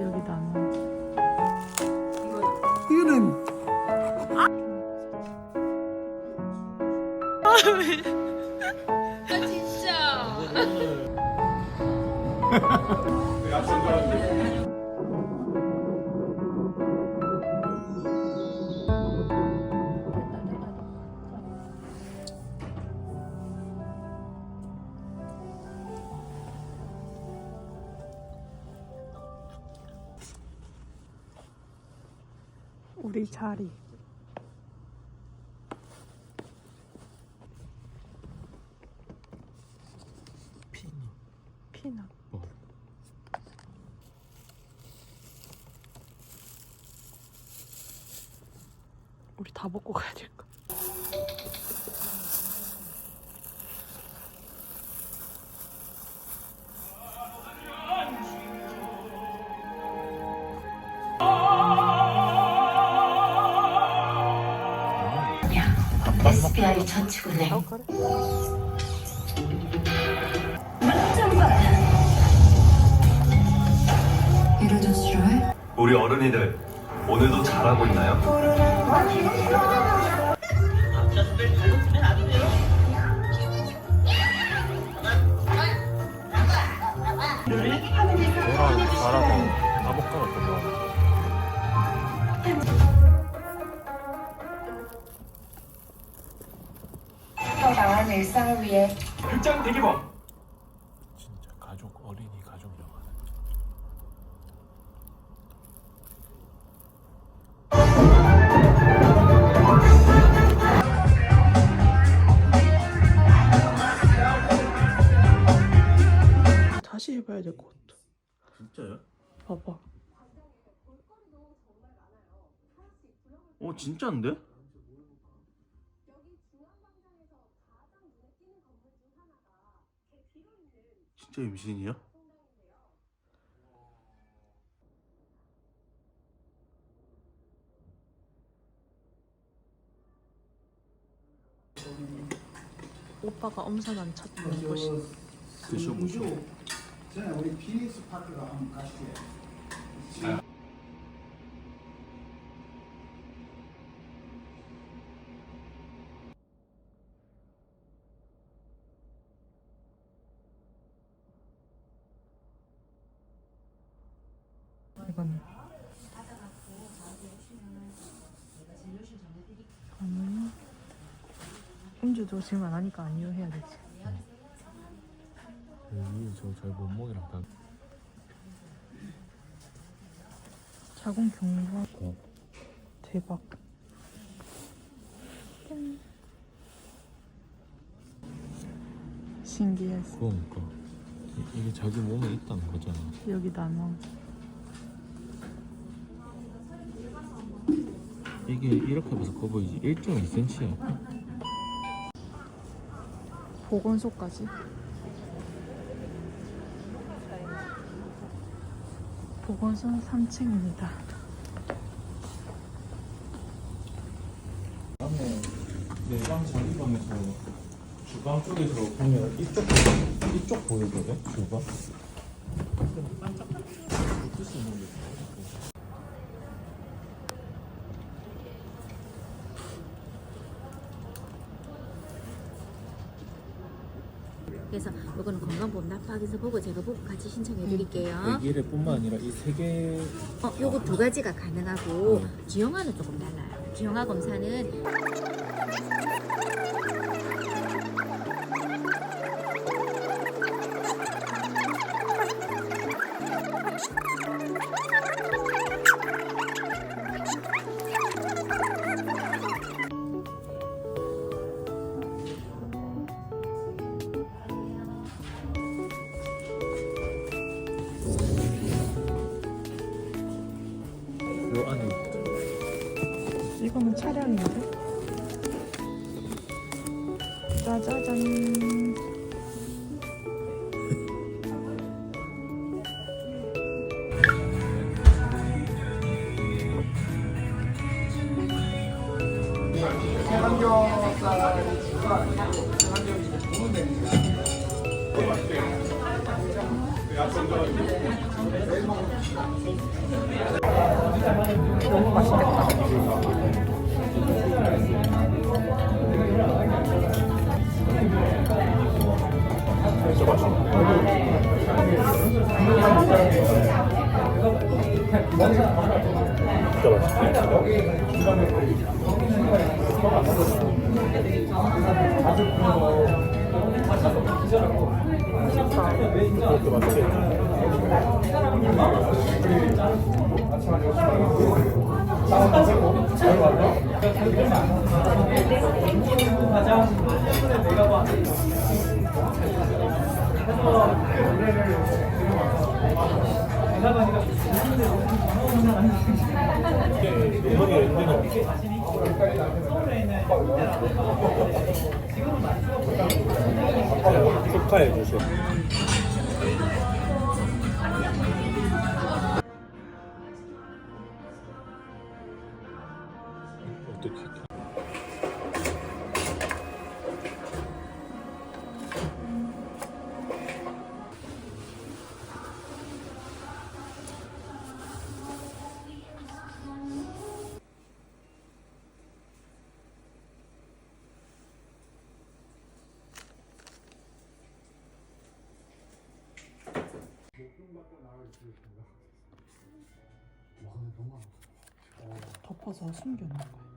여기다 안 이거는 우리 전치군에 어 그래? 이러던 싫어해? 우리 어른이들 오늘도 잘하고 있나요? 일상을 위해 일장 대기범 진짜 가족 어린이 가족 영화. 다시 해봐야 될 것 같아. 진짜요? 봐봐. 어 진짜인데? 진짜 임신이야? 오빠가 엄선한 첫 몸보신. 드셔보시오 저는 우리 피니스 파크가 한번 가시게. 이건 그러면 안 하니까 아니요 해야 되지. 여기 저잘 몸무게랑 다. 자궁 경과 어. 대박. 짠. 신기했어. 그러니까 이- 이게 자기 몸에 있다는 거잖아. 여기다 안 이게 이렇게 봐서 커 보이지 1.2cm야. 보건소까지. 보건소 3층입니다. 다음에 내방 자기 방에서 주방 쪽에서 보면 이쪽 이쪽 보이거든 주방. 반짝 붙을 수 있는 게 있어. 그래서 이거는 납부하기서 보고 제가 보고 같이 신청해 드릴게요. 100일에뿐만 아니라 이 세 개. 어, 요거 두 가지가 가능하고 네. 지형화는 조금 달라요. 지형화 검사는 너무 맛있겠다. 진짜 맛있다. 맛있겠다. 음악이 엔딩은 축하해. 어 덮어서 숨겨놓은 거야.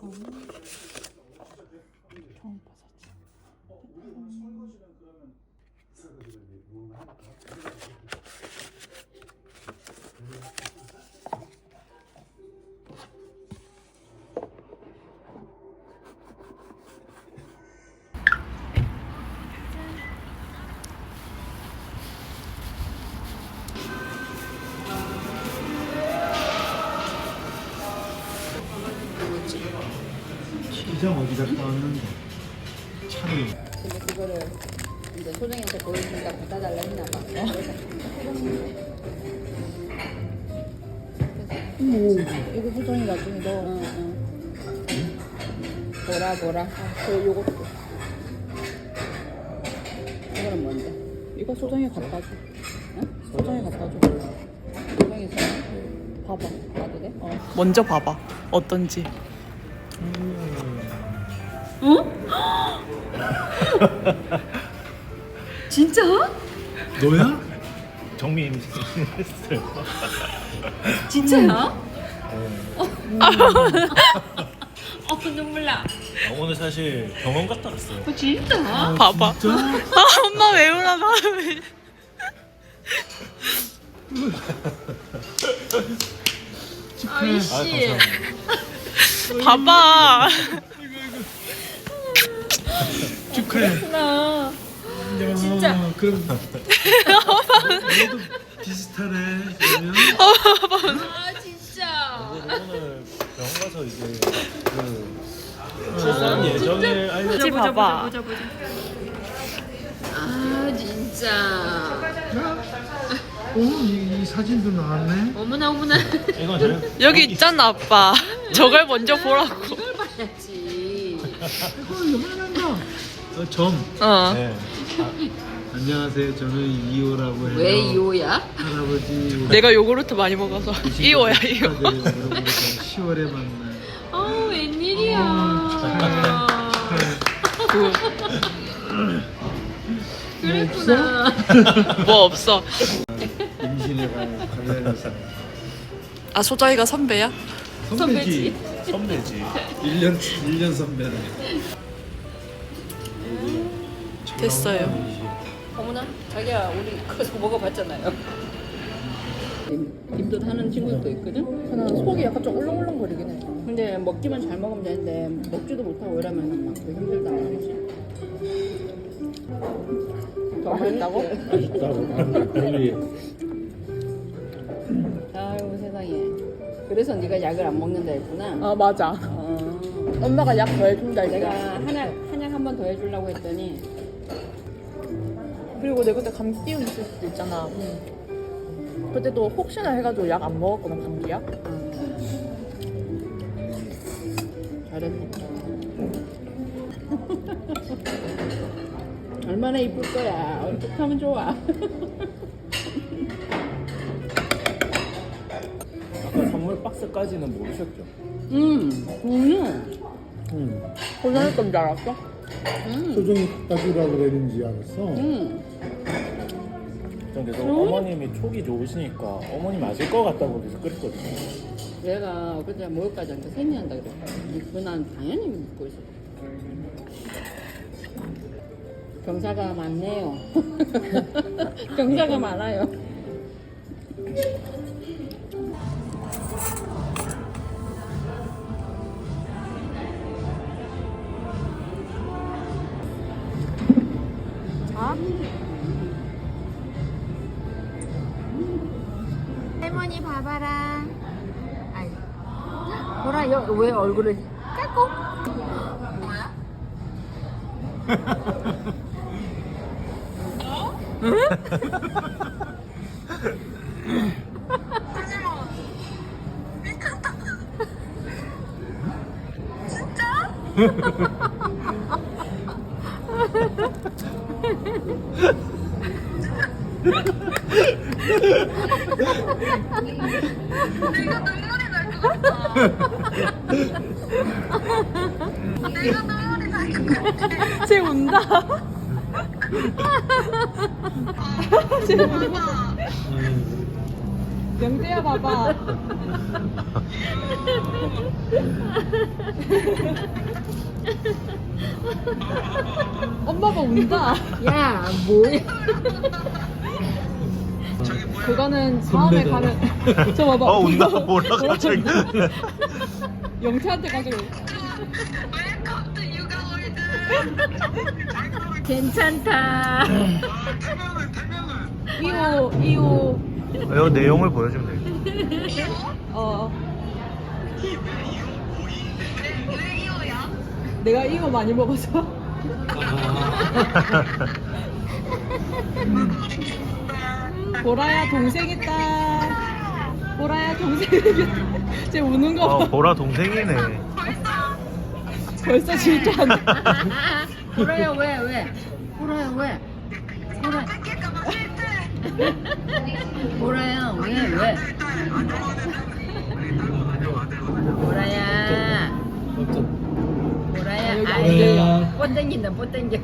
처음 시장 어디다 떠왔는데 차를 근데 그거를 이제 소정이한테 보여주니까 갖다 달라 했나 봐. 그래서 이거 소정이 나중에 너 응, 응. 보라 보라. 저 요것도. 이거는 뭔데? 이거 소정이 갖다 줘. 응? 소정이 갖다 줘. 소정이 사. 봐봐. 봐도 돼? 어. 먼저 봐봐. 어떤지. 진짜? 너야? 정민 했어요. 진짜야? 어 눈물 나. 오늘 사실 병원 갔다 왔어요. 진짜? 봐봐. 엄마 왜 울어 나. 아 감사합니다. 봐봐. 축하해. 나. 진짜. 그럼 너도 비슷하네. 그러면 아 진짜. 오늘 병원 가서 이제 그 출산 예정일 알려. 같이 봐봐. 아 진짜. 어, 이, 이 사진도 나왔네. 어머나 어머나. 이건 저요. 여기 있잖아 아빠. 저걸 먼저 보라고. 이걸 봐야지. 이거 요만한 거. 어, 점. 어. 네. 안녕하세요. 저는 이호라고 해요. 왜 이호야? 할아버지. 내가 요구르트 많이 먹어서. 축하드려요. 여러분 10월에 만나요. 어 웬일이야. 그, 그랬구나. 뭐 없어. 임신에 관련해서 아 소자이가 선배야? 선배지. 선배지. 1년 1년 선배네. 됐어요. 어머나 자기야 우리 그거 먹어봤잖아요. 김도 하는 친구들도 있거든. 저는 속이 약간 좀 울렁울렁거리긴 해. 근데 먹기만 잘 먹으면 되는데 먹지도 못하고 이러면 막 되게 힘들다. 더 맛있다고? 빨리. 아유 세상에. 그래서 네가 약을 안 먹는다 했구나. 아 맞아. 어. 엄마가 약 더 해준다 내가 한약 한약 한 번 더 해주려고 했더니 그리고 내가 그때 감기 기운 있을 수도 있잖아. 그때도 혹시나 해가지고 약 안 먹었거든 감기약. 잘했네. 얼마나 이쁠 거야. 어떻게 하면 좋아. 아까 선물 박스까지는 모르셨죠? 음, 오늘. 응. 소정이 건줄 알았어? 음, 소정이 따주라 그랬는지 알았어. 음. 전 그래서 어머님이 촉이 좋으시니까 어머니 맞을 것 같다고 그래서 그랬거든요. 내가 그때 목욕까지 한테 생리한다 그랬어. 그난 당연히 믿고 있어. 경사가 많네요. 경사가 많아요. 여, 왜 얼굴을 까고? 뭐야? 쟤 운다. 쟤 운다. 영재야 봐봐. 엄마가 운다. 야, 뭐야? 그거는 다음에 가면 저 봐봐. 어 운다. 이거 뭐라 갑자기 영태한테 가지고. 괜찮다. 이호 이호 이 내용을 보여주면 돼. 어. 내가 이거 많이 먹어서. 보라야 동생 있다. 보라야 동생 있다. 쟤 우는 거 봐. 어 보라 동생이네 벌써 질투한다. 보라야 왜 왜? 보라야 왜? 보라. 보라야 왜 왜? 보라야. 보라야. 아이. 뻗 땡긴다 뻗 땡겨.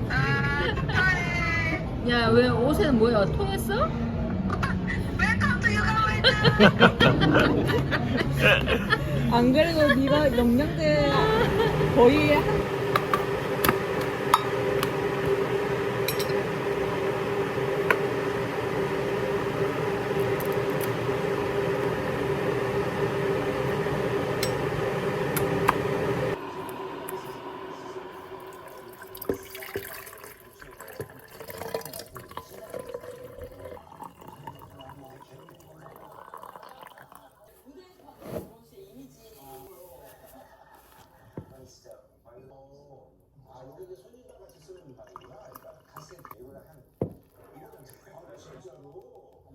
야왜 옷에는 뭐야 통했어? 안 그래도 네가 영양제 거의 한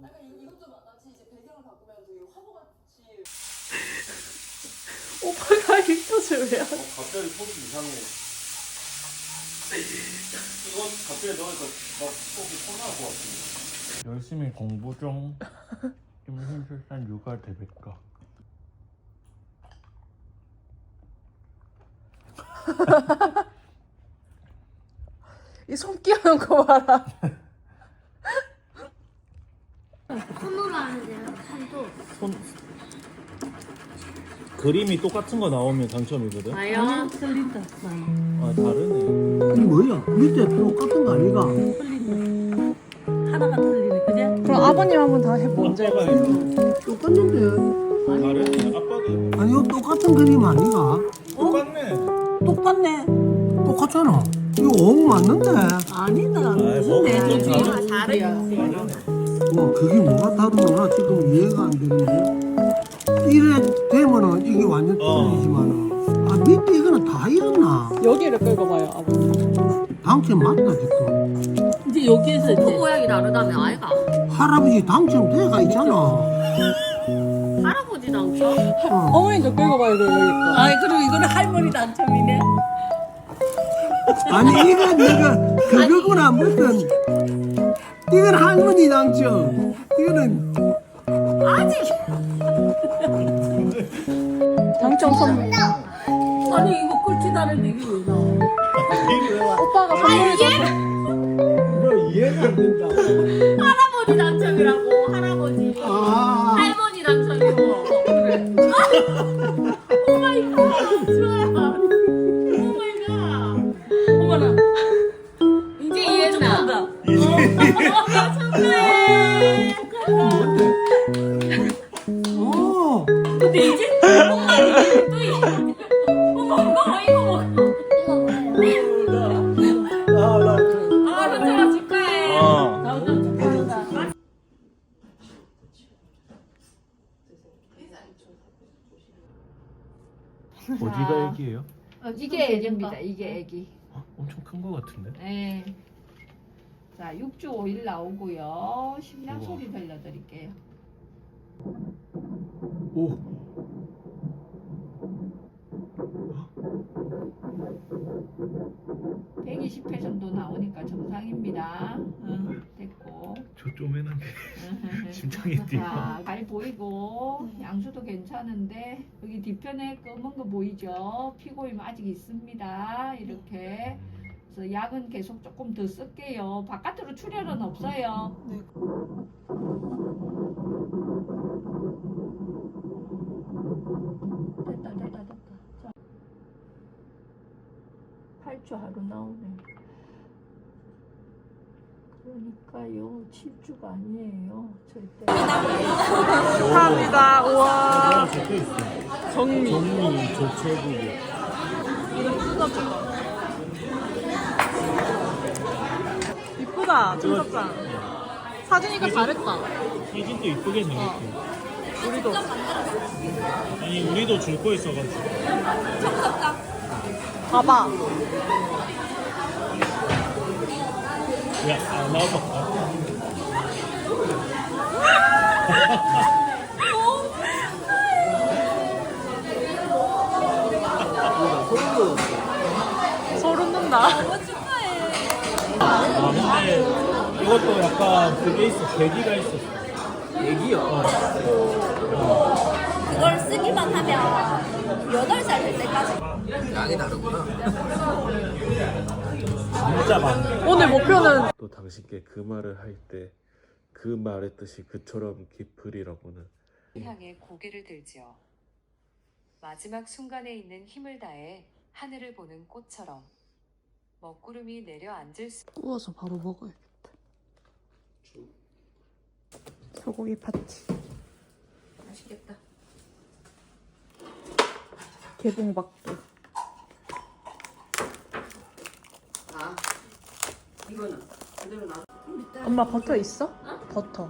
오빠가 입혀줄래요? 갑자기 속이 이상해. 이거 갑자기 넣으니까 막 속이 터날 것 같은데. 열심히 공부 중 임신 출산 육아 대백과. 이 손 끼우는 거 봐라. 손으로 하는데요. 손도. 손 그림이 똑같은 거 나오면 당첨이거든. 아야. 틀린다. 아 다르네. 이 뭐야? 밑에 똑같은 거 아니가? 하나가 틀리네. 그제? 그럼 아버님 한번 다 해보. 언제? 아빠가 해봐. 똑같는데? 다르네. 아빠가. 아니, 이거 똑같은 그림 아니가? 똑같네. 똑같네. 똑같잖아. 이거 옹 맞는데? 아니다. 아이, 뭐 그건 다르- 다르야. 뭐, 그게 뭐가 다르구나. 지금 이해가 안 되는데. 이래 되면은 이게 완전 어. 틀리지만은. 아, 밑에 이거는 다 잃었나? 여기를 끌고 봐요, 아버님. 당첨 맞다, 지금. 이제 여기에서 이제 모양이 다르다며 아이가. 할아버지 당첨 돼가 있잖아. 할아버지 당첨? 어. 어머니도 끌고 봐요, 그럼 여기 거. 아이 그럼 이거는 할머니 당첨이네. 아니, 이거 내가 그거구나. 무슨 이건 할머니 당첨. 이거는 당첨 선물. 아니 이거 꿀치다는 얘기 왜 나와? 오빠가 선물해줘서. 뭐 이해가 안 된다. 할아버지 당첨이라고 할아버지 아, 어디가 애기예요? 이게 애기입니다. 이게 애기. 어? 엄청 큰 거 같은데? 네. 자, 6주 5일 나오고요. 심장 우와. 소리 들려드릴게요. 오. 120회 정도 나오니까 정상입니다. 응, 됐고. 저 쪼매난 게 심장이 뛰어. 자, 갈 보이고 양수도 괜찮은데 여기 뒤편에 검은 거 보이죠? 피고임 아직 있습니다. 이렇게. 그래서 약은 계속 조금 더 쓸게요. 바깥으로 출혈은 없어요. 됐다 됐다 됐다. 자. 8주 하루 나오네. 그러니까요, 7주가 아니에요. 절대. 감사합니다. 우와. 정미. 정리 조체국이 이쁘다. 청첩장. 사진이가 잘했다. 사진도 이쁘게 생겼고 우리도. 아니 우리도 줄 거 있어가지고 봐봐. 야 아, 나와봐 소름 돋는다. 아 근데 이것도 약간 그게 있어 계기가 있었어 그걸 쓰기만 하면 8살 될 때까지 진짜 많네 오늘 목표는 또 당신께 그 말을 할 때 그 말의 뜻이 그처럼 깊으리라고는 향해 고개를 들지어 마지막 순간에 있는 힘을 다해 하늘을 보는 꽃처럼 먹구름이 내려앉을 수 구워서 바로 먹어야겠다. 소고기 파티. 맛있겠다 개봉박도. 엄마 버터 있어? 버터.